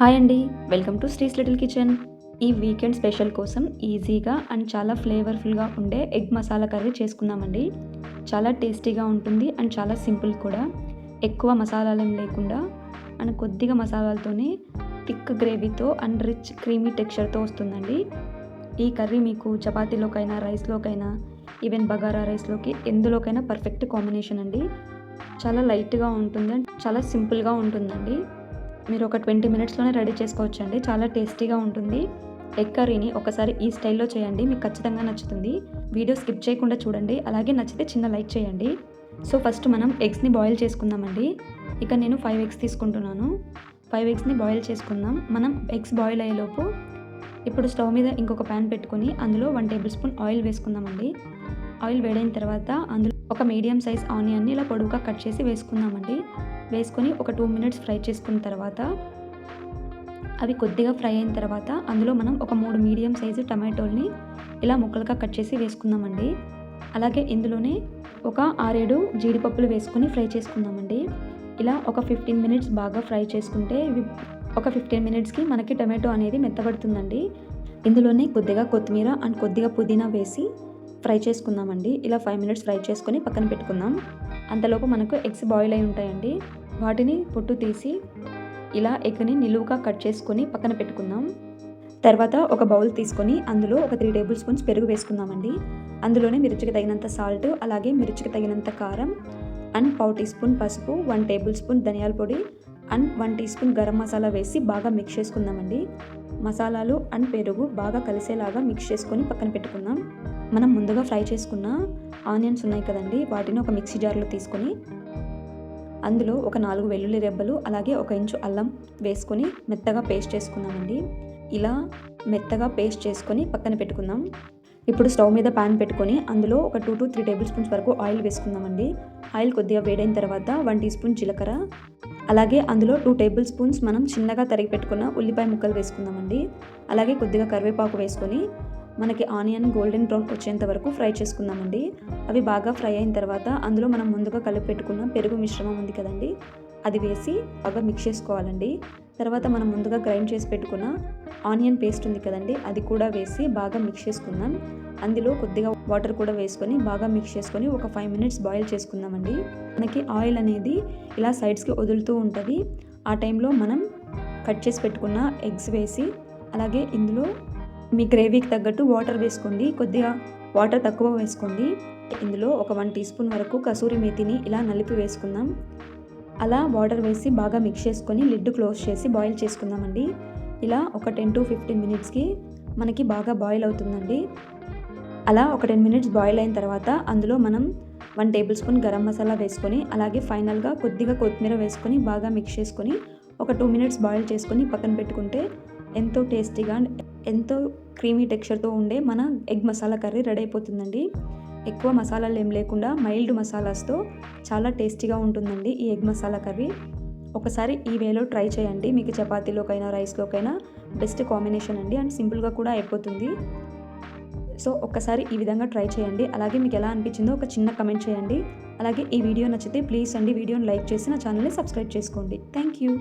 Hi అండి. Welcome to Sri's little kitchen. ఈ weekend special కోసం ఈజీగా అండ్ చాలా ఫ్లేవర్ఫుల్గా ఉండే ఎగ్ మసాలా కర్రీ చేసుకుందామండి. చాలా టేస్టీగా ఉంటుంది అండ్ చాలా సింపుల్ కూడా. ఎక్కువ మసాలాలు ఏం లేకుండా అండ్ కొద్దిగా మసాలాలతోనే థిక్ గ్రేవీతో అండ్ రిచ్ క్రీమీ టెక్స్చర్తో వస్తుందండి. ఈ కర్రీ మీకు చపాతీలోకైనా రైస్లోకైనా ఈవెన్ బగారా రైస్లోకి ఎందులోకైనా పర్ఫెక్ట్ కాంబినేషన్ అండి. చాలా లైట్గా ఉంటుంది అండ్ చాలా సింపుల్గా ఉంటుందండి. మీరు ఒక ట్వంటీ మినిట్స్లోనే రెడీ చేసుకోవచ్చండి. చాలా టేస్టీగా ఉంటుంది. ఎగ్ కర్రీని ఒకసారి ఈ స్టైల్లో చేయండి. మీకు ఖచ్చితంగా నచ్చుతుంది. వీడియో స్కిప్ చేయకుండా చూడండి. అలాగే నచ్చితే చిన్న లైక్ చేయండి. సో ఫస్ట్ మనం ఎగ్స్ని బాయిల్ చేసుకుందామండి. ఇక నేను ఫైవ్ ఎగ్స్ తీసుకుంటున్నాను. ఫైవ్ ఎగ్స్ని బాయిల్ చేసుకుందాం. మనం ఎగ్స్ బాయిల్ అయ్యేలోపు ఇప్పుడు స్టవ్ మీద ఇంకొక ప్యాన్ పెట్టుకొని అందులో వన్ టేబుల్ స్పూన్ ఆయిల్ వేసుకుందామండి. ఆయిల్ వేడైన తర్వాత అందులో ఒక మీడియం సైజ్ ఆనియన్ని ఇలా పొడవుగా కట్ చేసి వేసుకుందామండి. వేసుకొని ఒక టూ మినిట్స్ ఫ్రై చేసుకున్న తర్వాత అవి కొద్దిగా ఫ్రై అయిన తర్వాత అందులో మనం ఒక మూడు మీడియం సైజు టమాటోల్ని ఇలా ముక్కలుగా కట్ చేసి వేసుకుందామండి. అలాగే ఇందులోనే ఒక ఆరేడు జీడిపప్పులు వేసుకొని ఫ్రై చేసుకుందామండి. ఇలా ఒక ఫిఫ్టీన్ మినిట్స్ బాగా ఫ్రై చేసుకుంటే ఇవి ఒక ఫిఫ్టీన్ మినిట్స్కి మనకి టమాటో అనేది మెత్తబడుతుందండి. ఇందులోనే కొద్దిగా కొత్తిమీర అండ్ కొద్దిగా పుదీనా వేసి ఫ్రై చేసుకుందామండి. ఇలా ఫైవ్ మినిట్స్ ఫ్రై చేసుకొని పక్కన పెట్టుకుందాం. అంతలోపు మనకు ఎగ్స్ బాయిల్ అయి ఉంటాయండి. వాటిని పొట్టు తీసి ఇలా ఎగ్ని నిలువుగా కట్ చేసుకొని పక్కన పెట్టుకుందాం. తర్వాత ఒక బౌల్ తీసుకొని అందులో ఒక త్రీ టేబుల్ స్పూన్స్ పెరుగు వేసుకుందామండి. అందులోనే మిర్చికి తగినంత సాల్ట్ అలాగే మిర్చికి తగినంత కారం అండ్ పావు టీ స్పూన్ పసుపు వన్ టేబుల్ స్పూన్ ధనియాల పొడి and one teaspoon garam masala వేసి బాగా మిక్స్ చేసుకుందామండి. మసాలాలు అండ్ పెరుగు బాగా కలిసేలాగా మిక్స్ చేసుకొని పక్కన పెట్టుకుందాం. మనం ముందుగా ఫ్రై చేసుకున్న ఆనియన్స్ ఉన్నాయి కదండి వాటిని ఒక మిక్సీ జార్లో తీసుకొని అందులో ఒక నాలుగు వెల్లుల్లి రెబ్బలు అలాగే ఒక ఇంచు అల్లం వేసుకొని మెత్తగా పేస్ట్ చేసుకుందామండి. ఇలా మెత్తగా పేస్ట్ చేసుకొని పక్కన పెట్టుకుందాం. ఇప్పుడు స్టవ్ మీద ప్యాన్ పెట్టుకొని అందులో ఒక two to three tablespoons వరకు ఆయిల్ వేసుకుందామండి. ఆయిల్ కొద్దిగా వేడైన తర్వాత వన్ టీ స్పూన్ జీలకర్ర అలాగే అందులో టూ టేబుల్ స్పూన్స్ మనం చిన్నగా తరిగి పెట్టుకున్న ఉల్లిపాయ ముక్కలు వేసుకుందామండి. అలాగే కొద్దిగా కరివేపాకు వేసుకొని మనకి ఆనియన్ గోల్డెన్ బ్రౌన్ వచ్చేంత వరకు ఫ్రై చేసుకుందామండి. అవి బాగా ఫ్రై అయిన తర్వాత అందులో మనం ముందుగా కలిపి పెట్టుకున్న పెరుగు మిశ్రమం ఉంది కదండి. అది వేసి బాగా మిక్స్ చేసుకోవాలండి. తర్వాత మనం ముందుగా గ్రైండ్ చేసి పెట్టుకున్న ఆనియన్ పేస్ట్ ఉంది కదండి అది కూడా వేసి బాగా మిక్స్ చేసుకుందాం. అందులో కొద్దిగా వాటర్ కూడా వేసుకొని బాగా మిక్స్ చేసుకొని ఒక ఫైవ్ మినిట్స్ బాయిల్ చేసుకుందామండి. మనకి ఆయిల్ అనేది ఇలా సైడ్స్కి వదులుతూ ఉంటుంది. ఆ టైంలో మనం కట్ చేసి పెట్టుకున్న ఎగ్స్ వేసి అలాగే ఇందులో మీ గ్రేవీకి తగ్గట్టు వాటర్ వేసుకోండి. కొద్దిగా వాటర్ తక్కువ వేసుకోండి. ఇందులో ఒక వన్ టీ స్పూన్ వరకు కసూరి మేతిని ఇలా నలిపి వేసుకుందాం. అలా వాటర్ వేసి బాగా మిక్స్ చేసుకొని లిడ్ క్లోజ్ చేసి బాయిల్ చేసుకుందామండి. ఇలా ఒక టెన్ టు ఫిఫ్టీన్ మినిట్స్కి మనకి బాగా బాయిల్ అవుతుందండి. అలా ఒక టెన్ మినిట్స్ బాయిల్ అయిన తర్వాత అందులో మనం one tablespoon garam masala వేసుకొని అలాగే ఫైనల్గా కొద్దిగా కొత్తిమీర వేసుకొని బాగా మిక్స్ చేసుకొని ఒక టూ మినిట్స్ బాయిల్ చేసుకొని పక్కన పెట్టుకుంటే ఎంతో టేస్టీగా ఎంతో క్రీమీ టెక్స్చర్తో ఉండే మన ఎగ్ మసాలా కర్రీ రెడీ అయిపోతుందండి. ఎక్కువ మసాలాలు ఏం లేకుండా మైల్డ్ మసాలాస్తో చాలా టేస్టీగా ఉంటుందండి ఈ ఎగ్ మసాలా కర్రీ. ఒకసారి ఈ వేలో ట్రై చేయండి. మీకు చపాతీలోకైనా రైస్లోకైనా బెస్ట్ కాంబినేషన్ అండి. అండ్ సింపుల్గా కూడా అయిపోతుంది. సో ఒక్కసారి ఈ విధంగా ట్రై చేయండి. అలాగే మీకు ఎలా అనిపించిందో ఒక చిన్న కమెంట్ చేయండి. అలాగే ఈ వీడియో నచ్చితే ప్లీజ్ అండి వీడియోని లైక్ చేసి నా ఛానల్ని సబ్స్క్రైబ్ చేసుకోండి. Thank you.